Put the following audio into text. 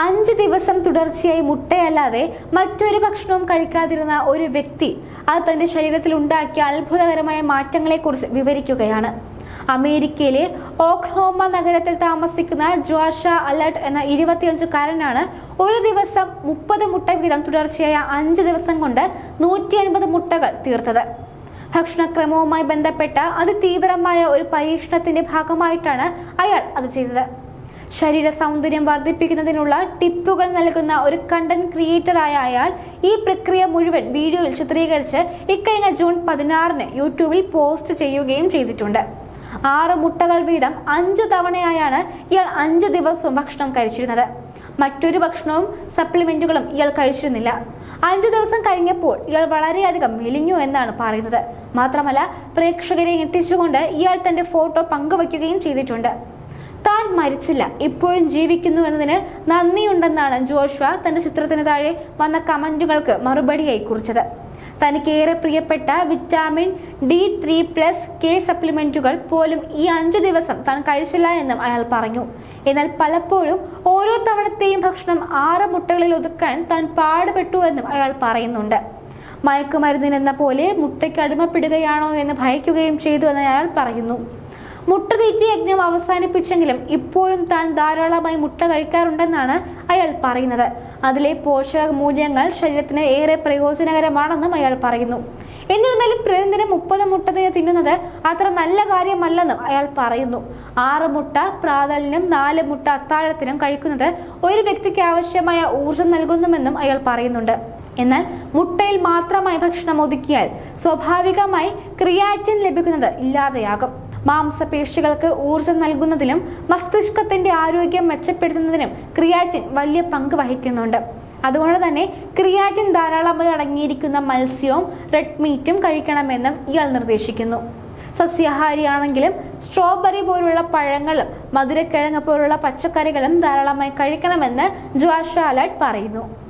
അഞ്ച് ദിവസം തുടർച്ചയായി മുട്ടയല്ലാതെ മറ്റൊരു ഭക്ഷണവും കഴിക്കാതിരുന്ന ഒരു വ്യക്തി അത് തന്റെ ശരീരത്തിൽ ഉണ്ടാക്കിയ അത്ഭുതകരമായ മാറ്റങ്ങളെക്കുറിച്ച് വിവരിക്കുകയാണ്. അമേരിക്കയിലെ ഓക്ലോമ നഗരത്തിൽ താമസിക്കുന്ന ജോഷ അലർട്ട് എന്ന ഇരുപത്തിയഞ്ചുകാരനാണ് ഒരു ദിവസം മുപ്പത് മുട്ട വീതം തുടർച്ചയായ അഞ്ച് ദിവസം കൊണ്ട് നൂറ്റി അൻപത് മുട്ടകൾ തീർത്തത്. ഭക്ഷണക്രമവുമായി ബന്ധപ്പെട്ട അതിതീവ്രമായ ഒരു പരീക്ഷണത്തിന്റെ ഭാഗമായിട്ടാണ് അയാൾ അത് ചെയ്തത്. ശരീര സൗന്ദര്യം വർദ്ധിപ്പിക്കുന്നതിനുള്ള ടിപ്പുകൾ നൽകുന്ന ഒരു കണ്ടന്റ് ക്രിയേറ്ററായ അയാൾ ഈ പ്രക്രിയ മുഴുവൻ വീഡിയോയിൽ ചിത്രീകരിച്ച് ഇക്കഴിഞ്ഞ ജൂൺ പതിനാറിന് യൂട്യൂബിൽ പോസ്റ്റ് ചെയ്യുകയും ചെയ്തിട്ടുണ്ട്. ആറ് മുട്ടകൾ വീതം അഞ്ചു തവണയായാണ് ഇയാൾ അഞ്ച് ദിവസവും ഭക്ഷണം കഴിച്ചിരുന്നത്. മറ്റൊരു ഭക്ഷണവും സപ്ലിമെന്റുകളും ഇയാൾ കഴിച്ചിരുന്നില്ല. അഞ്ചു ദിവസം കഴിഞ്ഞപ്പോൾ ഇയാൾ വളരെയധികം മെലിഞ്ഞു എന്നാണ് പറയുന്നത്. മാത്രമല്ല പ്രേക്ഷകരെ ഞെട്ടിച്ചുകൊണ്ട് ഇയാൾ തന്റെ ഫോട്ടോ പങ്കുവയ്ക്കുകയും ചെയ്തിട്ടുണ്ട്. താൻ മരിച്ചില്ല ഇപ്പോഴും ജീവിക്കുന്നു എന്നതിന് നന്ദിയുണ്ടെന്നാണ് ജോഷ്വ തന്റെ ചിത്രത്തിന് താഴെ വന്ന കമന്റുകൾക്ക് മറുപടിയായി കുറിച്ചത്. തനിക്ക് ഏറെ പ്രിയപ്പെട്ട vitamin D three plus K സപ്ലിമെന്റുകൾ പോലും ഈ അഞ്ചു ദിവസം താൻ കഴിച്ചില്ല എന്നും അയാൾ പറഞ്ഞു. എന്നാൽ പലപ്പോഴും ഓരോ തവണത്തെയും ഭക്ഷണം ആറ് മുട്ടകളിൽ ഒതുക്കാൻ താൻ പാടുപെട്ടു എന്നും അയാൾ പറയുന്നുണ്ട്. മയക്കുമരുന്നിനെന്ന പോലെ മുട്ടയ്ക്ക് അടിമപ്പെടുകയാണോ എന്ന് ഭയക്കുകയും ചെയ്തു എന്ന് അയാൾ പറയുന്നു. മുട്ടതീറ്റി യജ്ഞം അവസാനിപ്പിച്ചെങ്കിലും ഇപ്പോഴും താൻ ധാരാളമായി മുട്ട കഴിക്കാറുണ്ടെന്നാണ് അയാൾ പറയുന്നത്. അതിലെ പോഷക മൂല്യങ്ങൾ ശരീരത്തിന് ഏറെ പ്രയോജനകരമാണെന്നും അയാൾ പറയുന്നു. എന്നിരുന്നാലും പ്രതിദിനം മുപ്പത് മുട്ട തിന്നുന്നത് അത്ര നല്ല കാര്യമല്ലെന്നും അയാൾ പറയുന്നു. ആറ് മുട്ട പ്രാതലിനും നാല് മുട്ട അത്താഴത്തിനും കഴിക്കുന്നത് ഒരു വ്യക്തിക്ക് ആവശ്യമായ ഊർജം നൽകുന്നുമെന്നും അയാൾ പറയുന്നുണ്ട്. എന്നാൽ മുട്ടയിൽ മാത്രമായി ഭക്ഷണം ഒതുക്കിയാൽ സ്വാഭാവികമായി ക്രിയാറ്റിൻ ലഭിക്കുന്നത് ഇല്ലാതെയാകും. മാംസപേശികൾക്ക് ഊർജം നൽകുന്നതിലും മസ്തിഷ്കത്തിന്റെ ആരോഗ്യം മെച്ചപ്പെടുത്തുന്നതിനും ക്രിയാറ്റിൻ വലിയ പങ്ക് വഹിക്കുന്നുണ്ട്. അതുകൊണ്ട് തന്നെ ക്രിയാറ്റിൻ ധാരാളമായി അടങ്ങിയിരിക്കുന്ന മത്സ്യവും റെഡ് മീറ്റും കഴിക്കണമെന്നും ഇയാൾ നിർദ്ദേശിക്കുന്നു. സസ്യാഹാരിയാണെങ്കിലും സ്ട്രോബെറി പോലുള്ള പഴങ്ങളും മധുരക്കിഴങ്ങ് പോലുള്ള പച്ചക്കറികളും ധാരാളമായി കഴിക്കണമെന്ന് ജ്വാഷ അലർട്ട് പറയുന്നു.